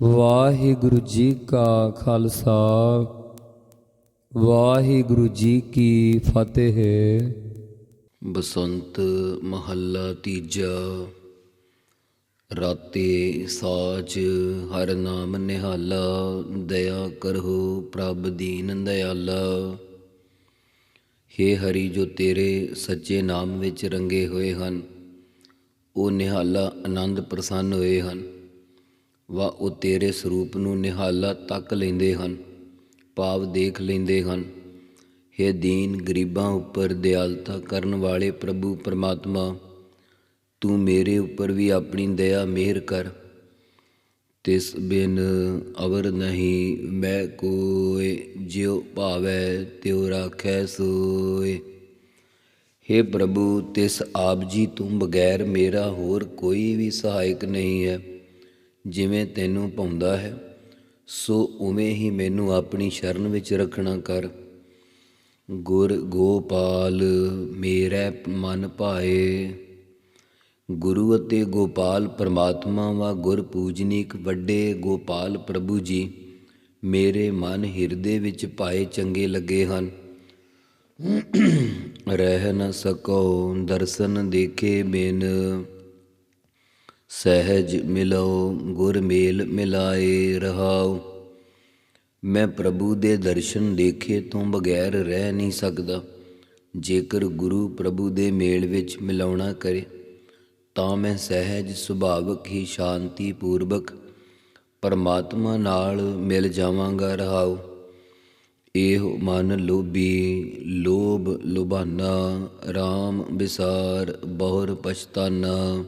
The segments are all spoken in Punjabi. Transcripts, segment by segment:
ਵਾਹਿਗੁਰੂ ਜੀ ਕਾ ਖਾਲਸਾ, ਵਾਹਿਗੁਰੂ ਜੀ ਕੀ ਫਤਿਹ। ਬਸੰਤ ਮਹੱਲਾ ਤੀਜਾ, ਰਾਤੇ ਸਾਚ ਹਰ ਨਾਮ ਨਿਹਾਲਾ, ਦਇਆ ਕਰਹੁ ਪ੍ਰਭ ਦੀਨ ਦਇਆਲਾ। ਹੇ ਹਰੀ ਜੋ ਤੇਰੇ ਸੱਚੇ ਨਾਮ ਵਿੱਚ ਰੰਗੇ ਹੋਏ ਹਨ, ਉਹ ਨਿਹਾਲਾ ਆਨੰਦ ਪ੍ਰਸੰਨ ਹੋਏ ਹਨ। ਵਾ ਉਹ ਤੇਰੇ ਸਰੂਪ ਨੂੰ ਨਿਹਾਲਾ ਤੱਕ ਲੈਂਦੇ ਹਨ, ਭਾਵ ਦੇਖ ਲੈਂਦੇ ਹਨ। ਹੇ ਦੀਨ ਗਰੀਬਾਂ ਉੱਪਰ ਦਿਆਲਤਾ ਕਰਨ ਵਾਲੇ ਪ੍ਰਭੂ ਪਰਮਾਤਮਾ, ਤੂੰ ਮੇਰੇ ਉੱਪਰ ਵੀ ਆਪਣੀ ਦਇਆ ਮਿਹਰ ਕਰ। ਤਿਸ ਬਿਨ ਅਵਰ ਨਹੀਂ ਮੈਂ ਕੋਇ, ਜਿਉ ਭਾਵੈ ਤਿਉ ਰਾਖੈ ਸੋਏ ਹੇ ਪ੍ਰਭੂ, ਤਿਸ ਆਪ ਜੀ ਤੋਂ ਬਗੈਰ ਮੇਰਾ ਹੋਰ ਕੋਈ ਵੀ ਸਹਾਇਕ ਨਹੀਂ ਹੈ। ਜਿਵੇਂ ਤੈਨੂੰ ਪਾਉਂਦਾ ਹੈ, ਸੋ ਉਵੇਂ ਹੀ ਮੈਨੂੰ ਆਪਣੀ ਸ਼ਰਨ ਵਿੱਚ ਰੱਖਣਾ ਕਰ। ਗੁਰ ਗੋਪਾਲ ਮੇਰਾ ਮਨ ਭਾਏ। ਗੁਰੂ ਅਤੇ ਗੋਪਾਲ ਪਰਮਾਤਮਾ ਵਾ ਗੁਰ ਪੂਜਨੀਕ ਵੱਡੇ ਗੋਪਾਲ ਪ੍ਰਭੂ ਜੀ, ਮੇਰੇ ਮਨ ਹਿਰਦੇ ਵਿੱਚ ਪਾਏ ਚੰਗੇ ਲੱਗੇ ਹਨ। ਰਹਿ ਨ ਸਕੋ, ਦਰਸ਼ਨ ਦੇਖੇ ਬਿਨ ਸਹਿਜ ਮਿਲੋ ਗੁਰ ਮੇਲ ਮਿਲਾਏ ਰਹਾਉ। ਮੈਂ ਪ੍ਰਭੂ ਦੇ ਦਰਸ਼ਨ ਦੇਖੇ ਤੋਂ ਬਗੈਰ ਰਹਿ ਨਹੀਂ ਸਕਦਾ। ਜੇਕਰ ਗੁਰੂ ਪ੍ਰਭੂ ਦੇ ਮੇਲ ਵਿੱਚ ਮਿਲਾਉਣਾ ਕਰੇ, ਤਾਂ ਮੈਂ ਸਹਿਜ, ਸੁਭਾਵਕ, ਹੀ ਸ਼ਾਂਤੀ ਪੂਰਵਕ ਪਰਮਾਤਮਾ ਨਾਲ ਮਿਲ ਜਾਵਾਂਗਾ ਰਹਾਉ। ਇਹ ਮਨ ਲੋਭੀ, ਲੋਭ ਲੁਭਾਨਾ RAM ਵਿਸਾਰ, ਬਹੁਰ ਪਛਤਾਨਾ।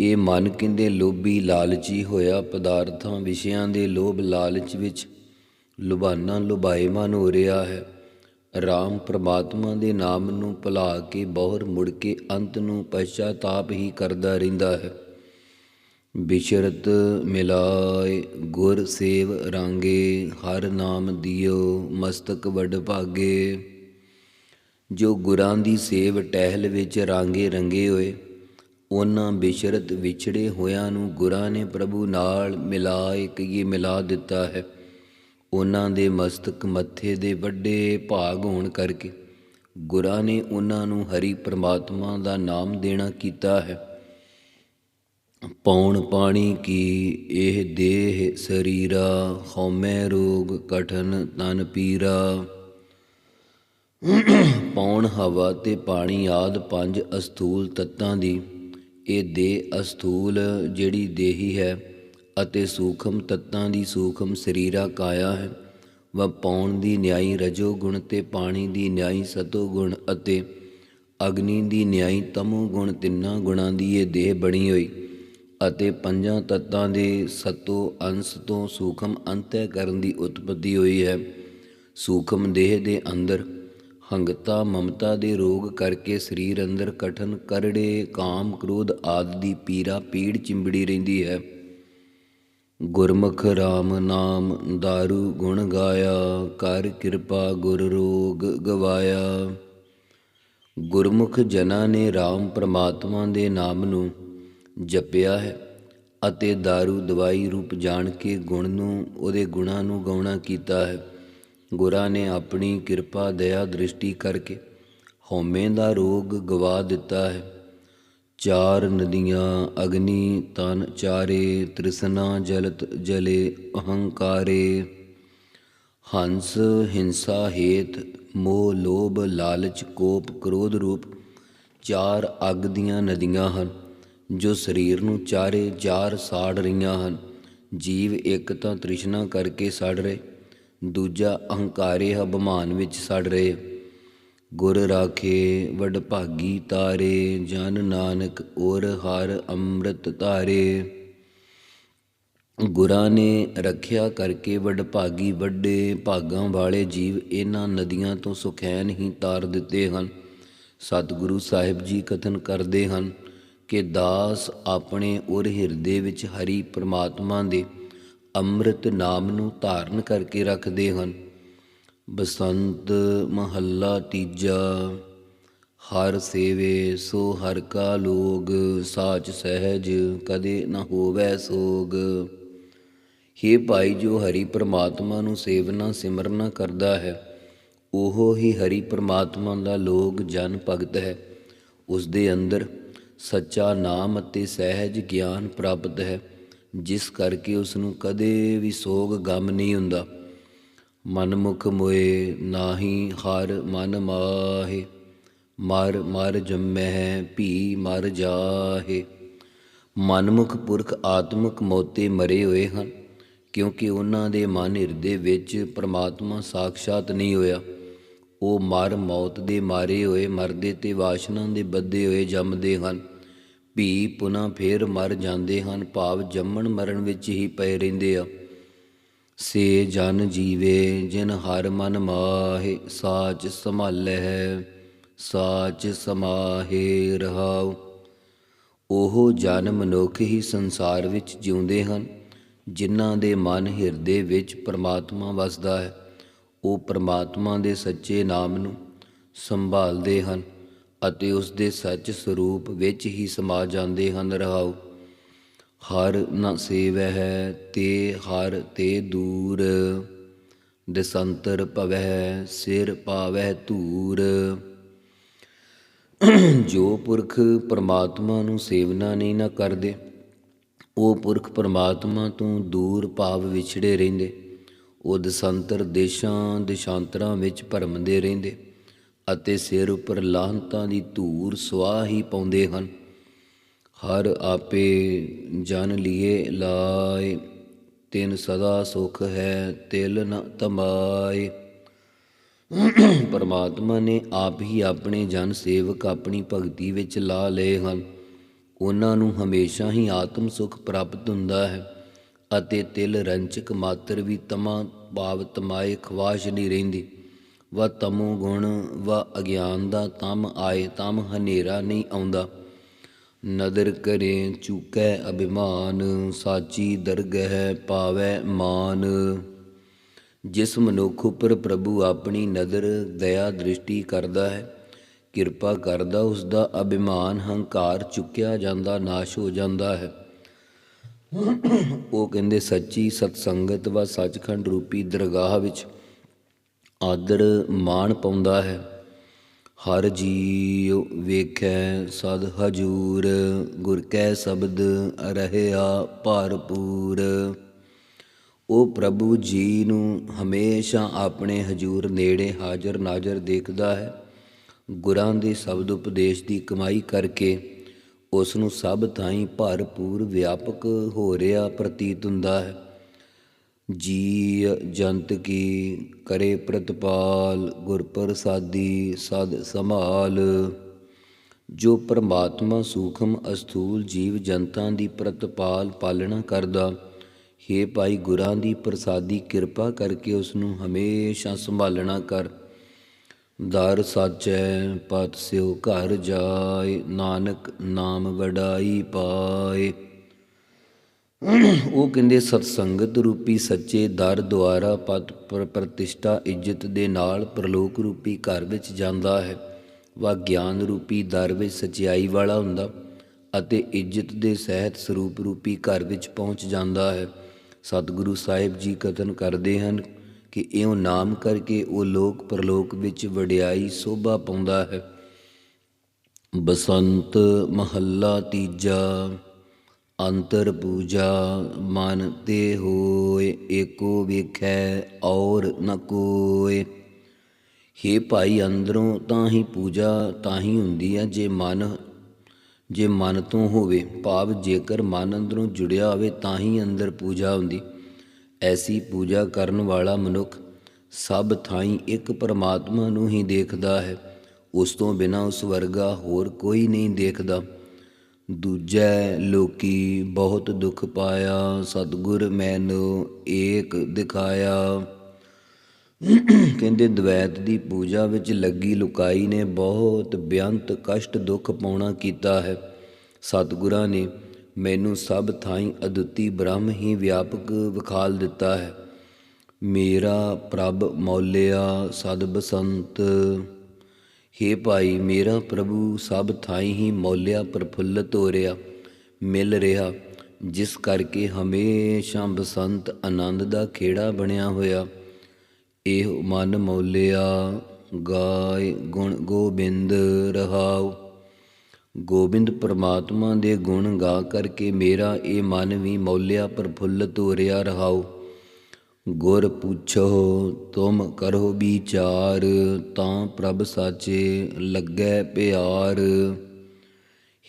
ਇਹ ਮਨ ਕਹਿੰਦੇ ਲੋਭੀ ਲਾਲਚੀ ਹੋਇਆ ਪਦਾਰਥਾਂ ਵਿਸ਼ਿਆਂ ਦੇ ਲੋਭ ਲਾਲਚ ਵਿੱਚ ਲੁਭਾਨਾ ਲੁਭਾਏਮਾਨ ਹੋ ਰਿਹਾ ਹੈ। ਰਾਮ ਪ੍ਰਮਾਤਮਾ ਦੇ ਨਾਮ ਨੂੰ ਭੁਲਾ ਕੇ ਬਹੁਰ ਮੁੜ ਕੇ ਅੰਤ ਨੂੰ ਪਛਤਾਪ ਹੀ ਕਰਦਾ ਰਹਿੰਦਾ ਹੈ। ਬਿਸ਼ਰਤ ਮਿਲਾਏ, ਗੁਰ ਸੇਵ ਰਾਂਗੇ, ਹਰ ਨਾਮ ਦਿਓ, ਮਸਤਕ ਵੱਡ ਭਾਗੇ। ਜੋ ਗੁਰਾਂ ਦੀ ਸੇਵ ਟਹਿਲ ਵਿੱਚ ਰਾਂਗੇ ਰੰਗੇ ਹੋਏ ਉਹਨਾਂ ਬਿਸ਼ਰਤ ਵਿਛੜੇ ਹੋਇਆਂ ਨੂੰ ਗੁਰਾਂ ਨੇ ਪ੍ਰਭੂ ਨਾਲ ਮਿਲਾ ਇੱਕ ਮਿਲਾ ਦਿੱਤਾ ਹੈ। ਉਹਨਾਂ ਦੇ ਮਸਤਕ ਮੱਥੇ ਦੇ ਵੱਡੇ ਭਾਗ ਹੋਣ ਕਰਕੇ ਗੁਰਾਂ ਨੇ ਉਹਨਾਂ ਨੂੰ ਹਰੀ ਪ੍ਰਮਾਤਮਾ ਦਾ ਨਾਮ ਦੇਣਾ ਕੀਤਾ ਹੈ। ਪੌਣ ਪਾਣੀ ਕੀ ਇਹ ਦੇਹ ਸਰੀਰਾ, ਹਉਮੈ ਰੋਗ ਕਠਨ ਤਨ ਪੀਰਾ। ਪੌਣ ਹਵਾ ਤੇ ਪਾਣੀ ਆਦ ਪੰਜ ਅਸਥੂਲ ਤੱਤਾਂ ਦੀ ਇਹ ਦੇਹ ਅਸਥੂਲ ਜਿਹੜੀ ਦੇਹੀ ਹੈ ਅਤੇ ਸੂਖਮ ਤੱਤਾਂ ਦੀ ਸੂਖਮ ਸਰੀਰਾ ਕਾਇਆ ਹੈ। ਵ ਪੌਣ ਦੀ ਨਿਆਈ ਰਜੋ ਗੁਣ ਤੇ ਪਾਣੀ ਦੀ ਨਿਆਈ ਸਤੋ ਗੁਣ ਅਤੇ ਅਗਨੀ ਦੀ ਨਿਆਈ ਤਮੋ ਗੁਣ ਤਿੰਨਾਂ ਗੁਣਾਂ ਦੀ ਇਹ ਦੇਹ ਬਣੀ ਹੋਈ ਅਤੇ ਪੰਜਾਂ ਤੱਤਾਂ ਦੇ ਸਤੋ ਅੰਸ਼ ਤੋਂ ਸੂਖਮ ਅੰਤੈ ਕਰਨ ਦੀ ਉਤਪਤੀ ਹੋਈ ਹੈ। ਸੂਖਮ ਦੇਹ ਦੇ ਅੰਦਰ ਹੰਗਤਾ, ਮਮਤਾ ਦੇ ਰੋਗ ਕਰਕੇ ਸਰੀਰ ਅੰਦਰ ਕਠਨ, ਕਰੜੇ, ਕਾਮ, ਕ੍ਰੋਧ ਆਦਿ ਦੀ ਪੀੜਾ, ਪੀੜ ਚਿੰਬੜੀ ਰਹਿੰਦੀ ਹੈ। ਗੁਰਮੁਖ ਰਾਮ ਨਾਮ ਦਾਰੂ ਗੁਣ ਗਾਇਆ, ਕਰ ਕਿਰਪਾ ਗੁਰ ਰੋਗ ਗਵਾਇਆ। ਗੁਰਮੁਖ ਜਨਾਂ ਨੇ ਰਾਮ ਪ੍ਰਮਾਤਮਾ ਦੇ ਨਾਮ ਨੂੰ ਜਪਿਆ ਹੈ ਅਤੇ दारू ਦਵਾਈ ਰੂਪ ਜਾਣ ਕੇ ਗੁਣ ਨੂੰ, ਉਹਦੇ ਗੁਣਾ ਨੂੰ ਗਾਉਣਾ ਕੀਤਾ ਹੈ। ਗੁਰਾਂ ਨੇ ਆਪਣੀ ਕਿਰਪਾ, ਦਇਆ, ਦ੍ਰਿਸ਼ਟੀ ਕਰਕੇ ਹਉਮੈ ਦਾ ਰੋਗ ਗਵਾ ਦਿੱਤਾ ਹੈ। ਚਾਰ ਨਦੀਆਂ, ਅਗਨੀ, ਤਨ ਚਾਰੇ, ਤ੍ਰਿਸ਼ਨਾ, ਜਲਤ ਜਲੇ, ਅਹੰਕਾਰੇ। ਹੰਸ, ਹਿੰਸਾ ਹੇਤ, ਮੋਹ, ਲੋਭ, ਲਾਲਚ, ਕੋਪ, ਕ੍ਰੋਧ ਰੂਪ ਚਾਰ ਅੱਗ ਦੀਆਂ ਨਦੀਆਂ ਹਨ, ਜੋ ਸਰੀਰ ਨੂੰ ਚਾਰੇ ਜਾਰ ਸਾੜ ਰਹੀਆਂ ਹਨ। ਜੀਵ ਇੱਕ ਤਾਂ ਤ੍ਰਿਸ਼ਨਾ ਕਰਕੇ ਸੜ ਰਹੇ ਦੂਜਾ ਅਹੰਕਾਰੇ ਅਭਿਮਾਨ ਵਿੱਚ ਸੜ ਰਹੇ। ਗੁਰ ਰਾਖੇ ਵਡ ਭਾਗੀ ਤਾਰੇ, ਜਨ ਨਾਨਕ ਔਰ ਹਰ ਅੰਮ੍ਰਿਤ ਤਾਰੇ ਗੁਰਾਂ ਨੇ ਰੱਖਿਆ ਕਰਕੇ ਵਡ ਭਾਗੀ ਵੱਡੇ, ਭਾਗਾਂ ਵਾਲੇ ਜੀਵ ਇਹਨਾਂ ਨਦੀਆਂ ਤੋਂ ਸੁਖੈਨ ਹੀ ਤਾਰ ਦਿੱਤੇ ਹਨ। ਸਤਿਗੁਰੂ ਸਾਹਿਬ ਜੀ ਕਥਨ ਕਰਦੇ ਹਨ ਕਿ ਦਾਸ ਆਪਣੇ ਉਰ ਹਿਰਦੇ ਵਿੱਚ ਹਰੀ ਪ੍ਰਮਾਤਮਾ ਦੇ ਅੰਮ੍ਰਿਤ ਨਾਮ ਨੂੰ ਧਾਰਨ ਕਰਕੇ ਰੱਖਦੇ ਹਨ। ਬਸੰਤ ਮਹੱਲਾ ਤੀਜਾ, ਹਰ ਸੇਵੇ ਸੋ ਹਰ ਕਾ ਲੋਗ, ਸਾਚ ਸਹਿਜ ਕਦੇ ਨਾ ਹੋਵੈ ਸੋਗ। ਹੇ ਭਾਈ ਜੋ ਹਰੀ ਪ੍ਰਮਾਤਮਾ ਨੂੰ ਸੇਵਨਾ ਸਿਮਰਨਾ ਕਰਦਾ ਹੈ, ਉਹ ਹੀ ਹਰੀ ਪ੍ਰਮਾਤਮਾ ਦਾ ਲੋਕ ਜਨ ਭਗਤ ਹੈ। ਉਸ ਦੇ ਅੰਦਰ ਸੱਚਾ ਨਾਮ ਅਤੇ ਸਹਿਜ ਗਿਆਨ ਪ੍ਰਾਪਤ ਹੈ। ਜਿਸ ਕਰਕੇ ਉਸ ਨੂੰ ਕਦੇ ਵੀ ਸੋਗ ਗਮ ਨਹੀਂ ਹੁੰਦਾ। ਮਨਮੁਖ ਮੋਏ ਨਾਹੀ ਹਰ ਮਨ ਮਾਹੇ, ਮਰ ਮਰ ਜੰਮੈ ਭੀ ਮਰ ਜਾਹੇ। ਮਨਮੁਖ ਪੁਰਖ ਆਤਮਿਕ ਮੋਤੇ ਮਰੇ ਹੋਏ ਹਨ, ਕਿਉਂਕਿ ਉਹਨਾਂ ਦੇ ਮਨ ਹਿਰਦੇ ਵਿੱਚ ਪ੍ਰਮਾਤਮਾ ਸਾਖਸ਼ਾਤ ਨਹੀਂ ਹੋਇਆ। ਉਹ ਮਰ ਮੌਤ ਦੇ ਮਾਰੇ ਹੋਏ, ਮਰਦੇ ਤੇ ਵਾਸ਼ਨਾ ਦੇ ਬੱਧੇ ਹੋਏ ਜੰਮਦੇ ਹਨ। ਵੀ ਪੁਨः ਫੇਰ ਮਰ ਜਾਂਦੇ ਹਨ, ਭਾਵ ਜੰਮਣ ਮਰਨ ਵਿੱਚ ਹੀ ਪਏ ਰਹਿੰਦੇ ਆ। ਸੇ ਜਨ ਜੀਵੇ, ਜਿਨ ਹਰ ਮਨ ਮਾਹੇ, ਸਾਚ ਸੰਭਾਲੈ ਸਾਚ ਸਮਾਹੇ ਰਹਾਉ। ਉਹ ਜਨ ਮਨੁੱਖ ਹੀ ਸੰਸਾਰ ਵਿੱਚ ਜਿਉਂਦੇ ਹਨ, ਜਿਨ੍ਹਾਂ ਦੇ ਮਨ ਹਿਰਦੇ ਵਿੱਚ ਪਰਮਾਤਮਾ ਵਸਦਾ ਹੈ। ਉਹ ਪਰਮਾਤਮਾ ਦੇ ਸੱਚੇ ਨਾਮ ਨੂੰ ਸੰਭਾਲਦੇ ਹਨ। ਅਤੇ ਉਸ ਦੇ ਸੱਚ ਸਰੂਪ ਵਿੱਚ ਹੀ ਸਮਾ ਜਾਂਦੇ ਹਨ, ਰਹਾਉ। ਹਰ ਨ ਸੇਵੈ ਹੈ ਤੇ ਹਰ ਤੇ ਦੂਰ। ਦਸੰਤਰ ਭਵੈ ਸਿਰ ਪਾਵੈ ਧੂਰ। ਜੋ ਪੁਰਖ ਪਰਮਾਤਮਾ ਨੂੰ ਸੇਵਨਾ ਨਹੀਂ ਨਾ ਕਰਦੇ, ਉਹ ਪੁਰਖ ਪਰਮਾਤਮਾ ਤੋਂ ਦੂਰ ਭਾਵ ਵਿਛੜੇ ਰਹਿੰਦੇ। ਉਹ ਦਸੰਤਰ ਦੇਸ਼ਾਂ, ਦੇਸ਼ਾਂਤਰਾਂ ਵਿੱਚ ਭਰਮਦੇ ਰਹਿੰਦੇ। ਅਤੇ ਸਿਰ ਉੱਪਰ ਲਾਹਨਤਾਂ ਦੀ ਧੂਰ ਸਵਾਹ ਹੀ ਪਾਉਂਦੇ ਹਨ। ਹਰ ਆਪੇ ਜਨ ਲੀਏ ਲਾਏ, ਤਿਨ ਸਦਾ ਸੁਖ ਹੈ ਤਿਲ ਨ ਤਮਾਏ। ਪਰਮਾਤਮਾ ਨੇ ਆਪ ਹੀ ਆਪਣੇ ਜਨ ਸੇਵਕ ਆਪਣੀ ਭਗਤੀ ਵਿੱਚ ਲਾ ਲਏ ਹਨ। ਉਹਨਾਂ ਨੂੰ ਹਮੇਸ਼ਾ ਹੀ ਆਤਮ ਸੁਖ ਪ੍ਰਾਪਤ ਹੁੰਦਾ ਹੈ ਅਤੇ ਤਿਲ ਰੰਚਕ ਮਾਤਰ ਵੀ ਤਮਾ ਭਾਵ ਤਮਾਏ ਖਵਾਸ਼ ਨਹੀਂ ਰਹਿੰਦੀ। ਵਾ ਤਮੋ ਗੁਣ, ਵਾ ਅਗਿਆਨ ਦਾ ਤਮ ਆਏ, ਤਮ ਹਨੇਰਾ ਨਹੀਂ ਆਉਂਦਾ। ਨਦਰ ਕਰੇ ਚੁਕੈ ਅਭਿਮਾਨ, ਸਾਚੀ ਦਰਗਹਿ ਪਾਵੈ ਮਾਨ। ਜਿਸ ਮਨੁੱਖ ਉੱਪਰ ਪ੍ਰਭੂ ਆਪਣੀ ਨਦਰ, ਦਇਆ ਦ੍ਰਿਸ਼ਟੀ ਕਰਦਾ ਹੈ, ਕਿਰਪਾ ਕਰਦਾ ਉਸ ਦਾ ਅਭਿਮਾਨ ਹੰਕਾਰ ਚੁੱਕਿਆ ਜਾਂਦਾ, ਨਾਸ਼ ਹੋ ਜਾਂਦਾ ਹੈ। ਉਹ ਕਹਿੰਦੇ, ਸੱਚੀ ਸਤਸੰਗਤ ਵਾ ਸੱਚਖੰਡ ਰੂਪੀ ਦਰਗਾਹ ਵਿੱਚ ਆਦਰ ਮਾਣ ਪਾਉਂਦਾ ਹੈ। ਹਰ ਜੀਉ ਵੇਖੈ ਸਦ ਹਜੂਰ, ਗੁਰ ਕੈ ਸ਼ਬਦ ਰਹਿਆ ਭਰਪੂਰ। ਉਹ ਪ੍ਰਭੂ ਜੀ ਨੂੰ ਹਮੇਸ਼ਾ ਆਪਣੇ ਹਜੂਰ ਨੇੜੇ ਹਾਜ਼ਰ ਨਾਜ਼ਰ ਦੇਖਦਾ ਹੈ। ਗੁਰਾਂ ਦੇ ਸ਼ਬਦ ਉਪਦੇਸ਼ ਦੀ ਕਮਾਈ ਕਰਕੇ ਉਸ ਨੂੰ ਸਭ ਥਾਈਂ ਭਰਪੂਰ ਵਿਆਪਕ ਹੋ ਰਿਹਾ ਪ੍ਰਤੀਤ ਹੁੰਦਾ ਹੈ। ਜੀ ਜੰਤ ਕੀ ਕਰੇ ਪ੍ਰਤਪਾਲ, ਗੁਰ ਪ੍ਰਸਾਦੀ ਸਦ ਸੰਭਾਲ। ਜੋ ਪਰਮਾਤਮਾ ਸੂਖਮ ਅਸਥੂਲ ਜੀਵ ਜੰਤਾਂ ਦੀ ਪ੍ਰਤਪਾਲ ਪਾਲਣਾ ਕਰਦਾ, ਹੇ ਭਾਈ ਗੁਰਾਂ ਦੀ ਪ੍ਰਸਾਦੀ ਕਿਰਪਾ ਕਰਕੇ ਉਸ ਨੂੰ ਹਮੇਸ਼ਾ ਸੰਭਾਲਣਾ ਕਰ। ਦਰ ਸਾਚੈ, ਪਤ ਸਿਉ ਘਰ ਜਾਏ, ਨਾਨਕ ਨਾਮ ਵਡਾਈ ਪਾਏ। ਉਹ ਕਹਿੰਦੇ, ਸਤਸੰਗਤ ਰੂਪੀ ਸੱਚੇ ਦਰ ਦੁਆਰਾ ਪਤ, ਪ੍ਰ- ਪ੍ਰਤਿਸ਼ਠਾ ਇੱਜ਼ਤ ਦੇ ਨਾਲ ਪ੍ਰਲੋਕ ਰੂਪੀ ਘਰ ਵਿੱਚ ਜਾਂਦਾ ਹੈ। ਵਾ ਗਿਆਨ ਰੂਪੀ ਦਰ ਵਿੱਚ ਸਚਾਈ ਵਾਲਾ ਹੁੰਦਾ ਅਤੇ ਇੱਜ਼ਤ ਦੇ ਸਹਿਤ ਸਰੂਪ ਰੂਪੀ ਘਰ ਵਿੱਚ ਪਹੁੰਚ ਜਾਂਦਾ ਹੈ। ਸਤਿਗੁਰੂ ਸਾਹਿਬ ਜੀ ਕਥਨ ਕਰਦੇ ਹਨ ਕਿ ਇਉਂ ਨਾਮ ਕਰਕੇ ਉਹ ਲੋਕ ਪ੍ਰਲੋਕ ਵਿੱਚ ਵਡਿਆਈ ਸੋਭਾ ਪਾਉਂਦਾ ਹੈ। ਬਸੰਤ ਮਹੱਲਾ ਤੀਜਾ ਅੰਤਰ ਪੂਜਾ ਮਨ ਤੇ ਹੋਏ, ਏਕੋ ਵੇਖੈ ਔਰ ਨ ਕੋਏ। ਹੇ ਭਾਈ ਅੰਦਰੋਂ ਤਾਂ ਹੀ ਪੂਜਾ ਤਾਂ ਹੀ ਹੁੰਦੀ ਹੈ ਜੇ ਮਨ ਜੇ ਮਨ ਤੋਂ ਹੋਵੇ। ਭਾਵ ਜੇਕਰ ਮਨ ਅੰਦਰੋਂ ਜੁੜਿਆ ਹੋਵੇ ਤਾਂ ਹੀ ਅੰਦਰ ਪੂਜਾ ਹੁੰਦੀ। ਐਸੀ ਪੂਜਾ ਕਰਨ ਵਾਲਾ ਮਨੁੱਖ ਸਭ ਥਾਈਂ ਇੱਕ ਪਰਮਾਤਮਾ ਨੂੰ ਹੀ ਦੇਖਦਾ ਹੈ। ਉਸ ਤੋਂ ਬਿਨਾ ਉਸ ਵਰਗਾ ਹੋਰ ਕੋਈ ਨਹੀਂ ਦੇਖਦਾ। ਦੂਜੈ ਲੋਕੀ ਬਹੁਤ ਦੁੱਖ ਪਾਇਆ, ਸਤਿਗੁਰ ਮੈਨੂੰ ਏਕ ਦਿਖਾਇਆ। ਕਹਿੰਦੇ ਦਵੈਤ ਦੀ ਪੂਜਾ ਵਿੱਚ ਲੱਗੀ ਲੁਕਾਈ ਨੇ ਬਹੁਤ ਬਿਆੰਤ ਕਸ਼ਟ ਦੁੱਖ ਪਾਉਣਾ ਕੀਤਾ ਹੈ। ਸਤਿਗੁਰਾਂ ਨੇ ਮੈਨੂੰ ਸਭ ਥਾਈਂ ਅਦੁੱਤੀ ਬ੍ਰਹਮ ਹੀ ਵਿਆਪਕ ਵਿਖਾਲ ਦਿੱਤਾ ਹੈ। ਮੇਰਾ ਪ੍ਰਭ ਮੌਲਿਆ ਸਦ ਬਸੰਤ। ਹੇ ਭਾਈ, ਮੇਰਾ ਪ੍ਰਭੂ ਸਭ ਥਾਈਂ ਹੀ ਮੌਲਿਆ ਪ੍ਰਫੁੱਲਤ ਹੋ ਰਿਹਾ, ਮਿਲ ਰਿਹਾ, ਜਿਸ ਕਰਕੇ ਹਮੇਸ਼ਾ ਬਸੰਤ ਆਨੰਦ ਦਾ ਖੇੜਾ ਬਣਿਆ ਹੋਇਆ। ਇਹ ਮਨ ਮੌਲਿਆ ਗਾਏ ਗੁਣ ਗੋਬਿੰਦ ਰਹਾਉ। ਗੋਬਿੰਦ ਪ੍ਰਮਾਤਮਾ ਦੇ ਗੁਣ ਗਾ ਕਰਕੇ ਮੇਰਾ ਇਹ ਮਨ ਵੀ ਮੌਲਿਆ ਪ੍ਰਫੁੱਲਤ ਹੋ ਰਿਹਾ ਰਹਾਉ। ਗੁਰ ਪੁੱਛੋ, ਤੁਮ ਕਰੋ ਵਿਚਾਰ, ਤਾਂ ਪ੍ਰਭ ਸਾਚੇ ਲੱਗੈ ਪਿਆਰ।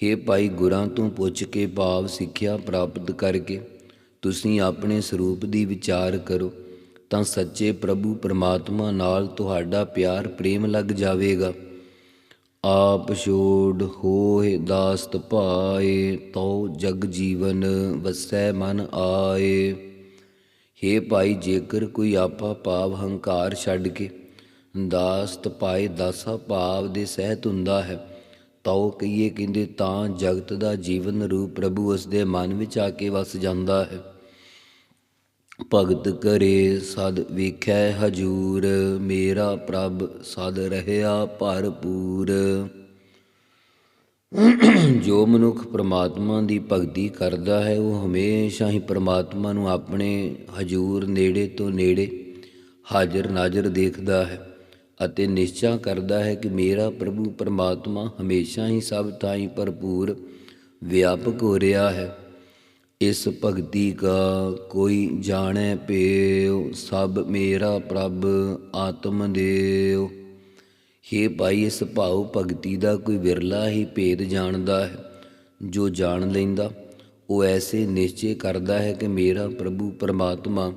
ਹੇ ਭਾਈ ਗੁਰਾਂ, ਤੋਂ ਪੁੱਛ ਕੇ ਭਾਵ ਸਿੱਖਿਆ ਪ੍ਰਾਪਤ ਕਰਕੇ, ਤੁਸੀਂ ਆਪਣੇ ਸਰੂਪ ਦੀ ਵਿਚਾਰ ਕਰੋ, ਤਾਂ ਸੱਚੇ ਪ੍ਰਭੂ ਪਰਮਾਤਮਾ ਨਾਲ ਤੁਹਾਡਾ ਪਿਆਰ ਪ੍ਰੇਮ ਲੱਗ ਜਾਵੇਗਾ। ਆਪ ਛੋੜ ਹੋਏ ਦਾਸਤ ਭਾਏ, ਤਉ ਜਗ ਜੀਵਨ ਵਸੈ ਮਨ ਆਏ। ਹੇ ਭਾਈ, ਜੇਕਰ ਕੋਈ ਆਪਾ ਭਾਵ ਹੰਕਾਰ ਛੱਡ ਕੇ ਦਾਸਤ ਪਾਏ ਦਾਸਾ ਭਾਵ ਦੇ ਸਹਿਤ ਹੁੰਦਾ ਹੈ ਤਾਂ ਉਹ ਕਹੀਏ ਕਹਿੰਦੇ ਤਾਂ ਜਗਤ ਦਾ ਜੀਵਨ ਰੂਪ ਪ੍ਰਭੂ ਉਸ ਦੇ ਮਨ ਵਿੱਚ ਆ ਕੇ ਵਸ ਜਾਂਦਾ ਹੈ। ਭਗਤ ਕਰੇ ਸਦ ਵੇਖੈ ਹਜੂਰ, ਮੇਰਾ ਪ੍ਰਭ ਸਦ ਰਹਿਆ ਭਰਪੂਰ। ਜੋ ਮਨੁੱਖ ਪ੍ਰਮਾਤਮਾ ਦੀ ਭਗਤੀ ਕਰਦਾ ਹੈ, ਉਹ ਹਮੇਸ਼ਾ ਹੀ ਪ੍ਰਮਾਤਮਾ ਨੂੰ ਆਪਣੇ ਹਜੂਰ ਨੇੜੇ ਤੋਂ ਨੇੜੇ ਹਾਜ਼ਰ ਨਾਜ਼ਰ ਦੇਖਦਾ ਹੈ ਅਤੇ ਨਿਸ਼ਚਾ ਕਰਦਾ ਹੈ ਕਿ ਮੇਰਾ ਪ੍ਰਭੂ ਪਰਮਾਤਮਾ ਹਮੇਸ਼ਾ ਹੀ ਸਭ ਥਾਈਂ ਭਰਪੂਰ ਵਿਆਪਕ ਹੋ ਰਿਹਾ ਹੈ। ਇਸ ਭਗਤੀ ਕਾ ਕੋਈ ਜਾਣੈ ਪੇਉ ਸਭ ਮੇਰਾ ਪ੍ਰਭ ਆਤਮ ਦੇਉ। ਹੇ ਭਾਈ, ਇਸ ਭਾਉ ਭਗਤੀ ਦਾ ਕੋਈ ਵਿਰਲਾ ਹੀ ਭੇਦ ਜਾਣਦਾ ਹੈ, ਜੋ ਜਾਣ ਲੈਂਦਾ, ਉਹ ਐਸੇ ਨਿਸ਼ਚੈ ਕਰਦਾ ਹੈ ਕਿ ਮੇਰਾ ਪ੍ਰਭੂ ਪਰਮਾਤਮਾ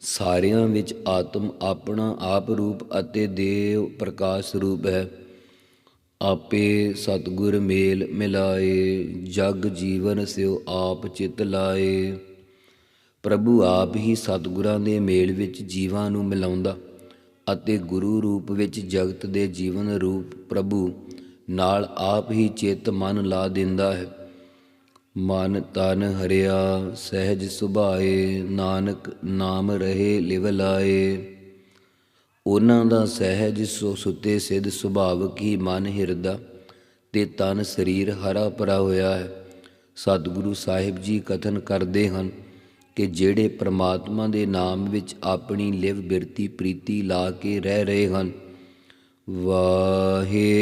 ਸਾਰਿਆਂ ਵਿੱਚ ਆਤਮ ਆਪਣਾ ਆਪ ਰੂਪ ਅਤੇ ਦੇਵ ਪ੍ਰਕਾਸ਼ ਰੂਪ ਹੈ। ਆਪੇ ਸਤਗੁਰ ਮੇਲ ਮਿਲਾਏ, ਜਗ ਜੀਵਨ ਸਿਓ ਆਪ ਚਿਤ ਲਾਏ। ਪ੍ਰਭੂ ਆਪ ਹੀ ਸਤਗੁਰਾਂ ਦੇ ਮੇਲ ਵਿੱਚ ਜੀਵਾਂ ਨੂੰ ਮਿਲਾਉਂਦਾ। ਅਤੇ ਗੁਰੂ ਰੂਪ ਵਿੱਚ ਜਗਤ ਦੇ ਜੀਵਨ ਰੂਪ ਪ੍ਰਭੂ ਨਾਲ ਆਪ ਹੀ ਚਿੱਤ ਮਨ ਲਾ ਦਿੰਦਾ ਹੈ। ਮਨ ਤਨ ਹਰਿਆ, ਸਹਿਜ ਸੁਭਾਏ, ਨਾਨਕ ਨਾਮ ਰਹੇ, ਲਿਵ ਲਾਏ। ਉਹਨਾਂ ਦਾ ਸਹਿਜ ਸੋ ਸੁਤੇ ਸਿਧ ਸੁਭਾਵਕ ਹੀ ਮਨ ਹਿਰਦਾ ਤੇ ਤਨ ਸਰੀਰ ਹਰਾ ਭਰਾ ਹੋਇਆ ਹੈ। ਸਤਿਗੁਰੂ ਸਾਹਿਬ ਜੀ ਕਥਨ ਕਰਦੇ ਹਨ ਕਿ ਜਿਹੜੇ ਪ੍ਰਮਾਤਮਾ ਦੇ ਨਾਮ ਵਿੱਚ ਆਪਣੀ ਲਿਵ ਬਿਰਤੀ, ਪ੍ਰੀਤੀ ਲਾ ਕੇ ਰਹਿ ਰਹੇ ਹਨ। ਵਾਹਿਗੁਰੂ।